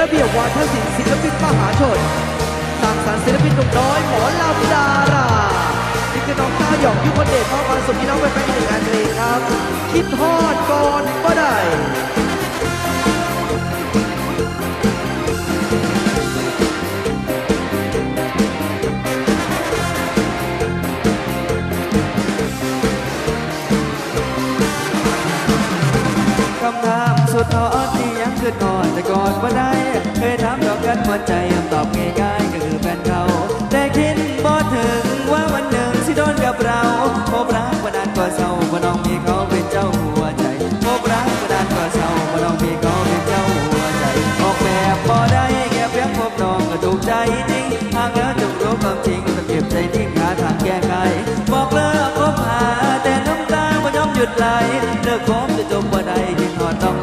ระเบียบวาทศิลป์ศิลปินมหาชนสร้างสรรค์ศิลปินหนุ่มน้อยหมอลำดารานี่คือน้องต้าหยองยุคนเดชมอบความสุขพี่น้องแฟนๆอีกหนึ่งงานเพลงครับ คิดฮอดก่อนก็ได้คำถามสุดทอดที่ยัง ขึ้นก่อนแต่ก่อนว่าได้เคยถามดอกกันหัวใจคำตอบง่ายๆก็คือแฟนเขาแต่คิดบ่ถึงว่าวันหนึ่งสิโดนกับเราพบรักวันนั้นก็เศร้าว่าน้องมีเขาเป็นเจ้าหัวใจพบรักวันนั้นก็เศร้าว่าน้องมีเขาเป็นเจ้าหัวใจออกแบบบ่ได้แค่เพียงพบน้องก็ถูกใจจริงหากแล้วจงรู้ความจริงต้องเก็บใจทิ้งหาทางแก้ไขบอกเลิกคบหาแต่น้ำตาไม่ยอมหยุดไหลเลิกคบจะจบบ่ได้กินหอดต้อง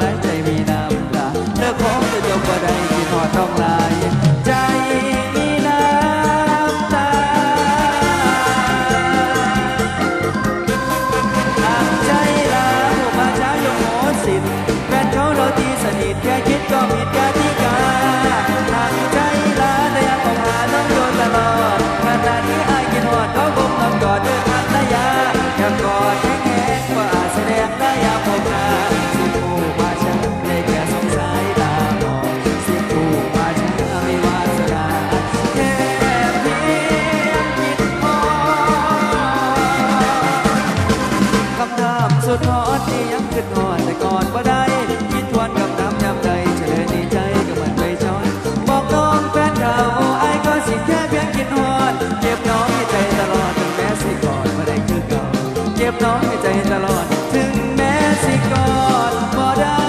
ก็บน้องในใจตลอด ถึงแม้สิกอดบ่ได้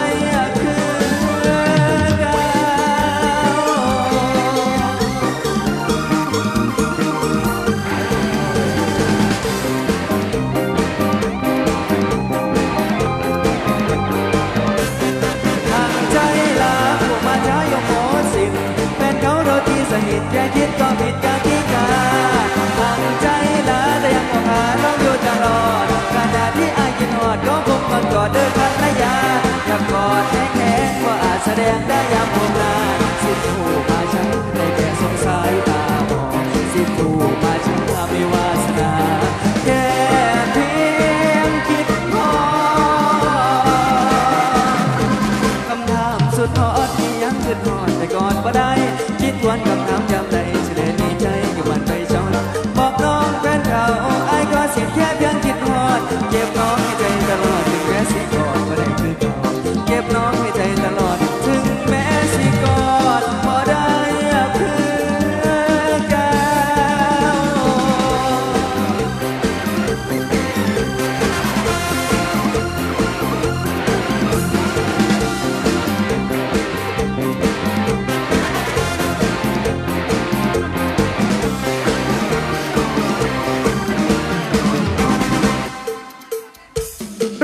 คือเก่าทางใจลาพวกมาช้ายกโหสิท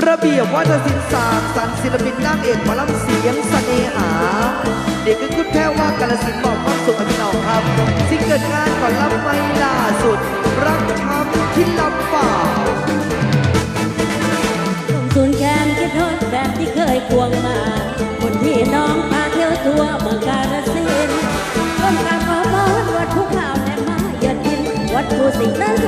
ระเบียบวัฒนศิลป์สามสันศิลปินน้ำเอกหมอลำเสียงสเสน่หา เด็กก็คุณแพ้ว่ากาลสินบอกความสุขให้น้องครับซิงเกิดงานก่อนรับไม่ล่าสุด รักช้ำที่ลำบาส่วนแกมคิดฮอแบบที่เคยควงมา คนที่น้องพาเที่ยวทัวเมืองกาลสินคนกลาบฟ้าบอนวัดทุกข่าวและมาเยือนดินวัดภูสิงห์นั้น